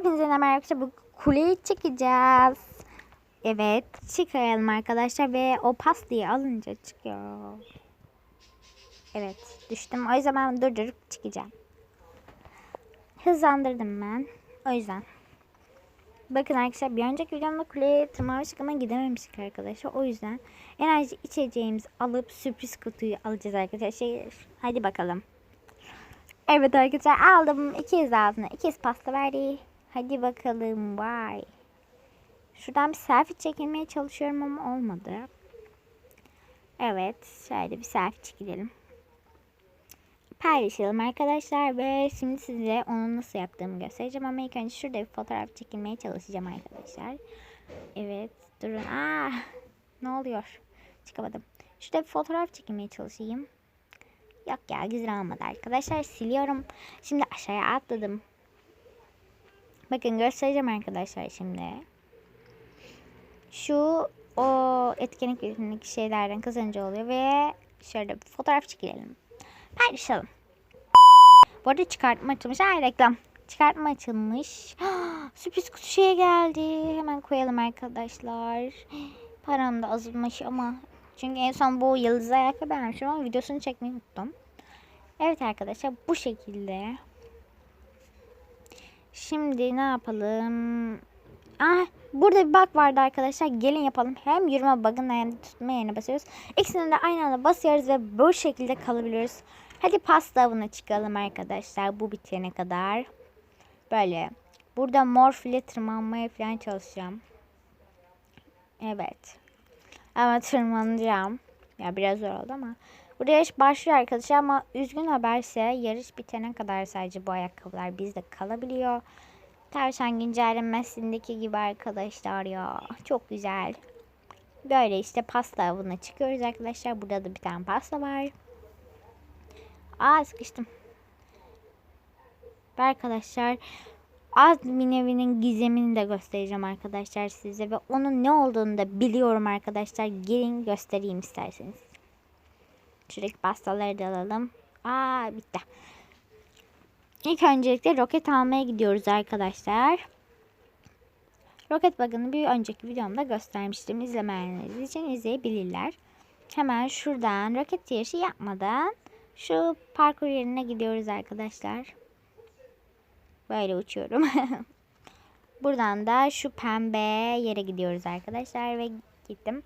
Hepinize merhaba arkadaşlar. Bu kuleyi çıkacağız. Evet çıkaralım arkadaşlar ve o pastayı alınca çıkıyor. Evet düştüm. O yüzden ben durdurup çıkacağım. Hızlandırdım ben. O yüzden. Bakın arkadaşlar bir önceki videomda kuleye tırmanmıştık ama gidememiştik arkadaşlar. O yüzden enerji içeceğimizi alıp sürpriz kutuyu alacağız arkadaşlar. Hadi bakalım. Evet arkadaşlar aldım. İkiz ağzına ikiz pasta verdi. Hadi bakalım vay. Şuradan bir selfie çekilmeye çalışıyorum ama olmadı. Evet şöyle bir selfie çekelim. Paylaşalım arkadaşlar ve şimdi size onu nasıl yaptığımı göstereceğim ama ilk önce şurada bir fotoğraf çekilmeye çalışacağım arkadaşlar. Evet durun. Aa, ne oluyor? Çıkamadım. Şurada bir fotoğraf çekilmeye çalışayım. Yok ya güzel olmadı arkadaşlar. Siliyorum. Şimdi aşağıya atladım. Bakın göstereceğim arkadaşlar şimdi. Şu o etkinlik yüzündeki şeylerden kazanıcı oluyor ve şöyle bir fotoğraf çekelim. Paylaşalım. Bu arada çıkartma açılmış. Ay reklam. Çıkartma açılmış. Sürpriz kutu geldi. Hemen koyalım arkadaşlar. Param da azalmış ama çünkü en son bu yıldız ayakkabı beğenmişim ama videosunu çekmeyi unuttum. Evet arkadaşlar bu şekilde. Şimdi ne yapalım? Ah burada bir bug vardı arkadaşlar. Gelin yapalım. Hem yürüme bug'ın hem tutma yerine basıyoruz. İkisini de aynı anda basıyoruz ve bu şekilde kalabiliyoruz. Hadi pasta avına çıkalım arkadaşlar. Bu bitene kadar. Böyle. Burada morf ile tırmanmaya falan çalışacağım. Evet. Ama tırmanacağım. Ya biraz zor oldu ama. Burada yarış başlıyor arkadaşlar ama üzgün haberse yarış bitene kadar sadece bu ayakkabılar bizde kalabiliyor. Tavşan güncellenmesindeki gibi arkadaşlar ya. Çok güzel. Böyle işte pasta avına çıkıyoruz arkadaşlar. Burada da bir tane pasta var. Aa sıkıştım. Arkadaşlar admin evinin gizemini de göstereceğim arkadaşlar size. Ve onun ne olduğunu da biliyorum arkadaşlar. Gelin göstereyim isterseniz. Şuradaki pastaları da alalım. Aa bitti. İlk öncelikle roket almaya gidiyoruz arkadaşlar. Roket bug'ını bir önceki videomda göstermiştim. İzlemeyenler için izleyebilirler. Hemen şuradan roket yarışı yapmadan şu parkur yerine gidiyoruz arkadaşlar. Böyle uçuyorum. Buradan da şu pembe yere gidiyoruz arkadaşlar ve gittim.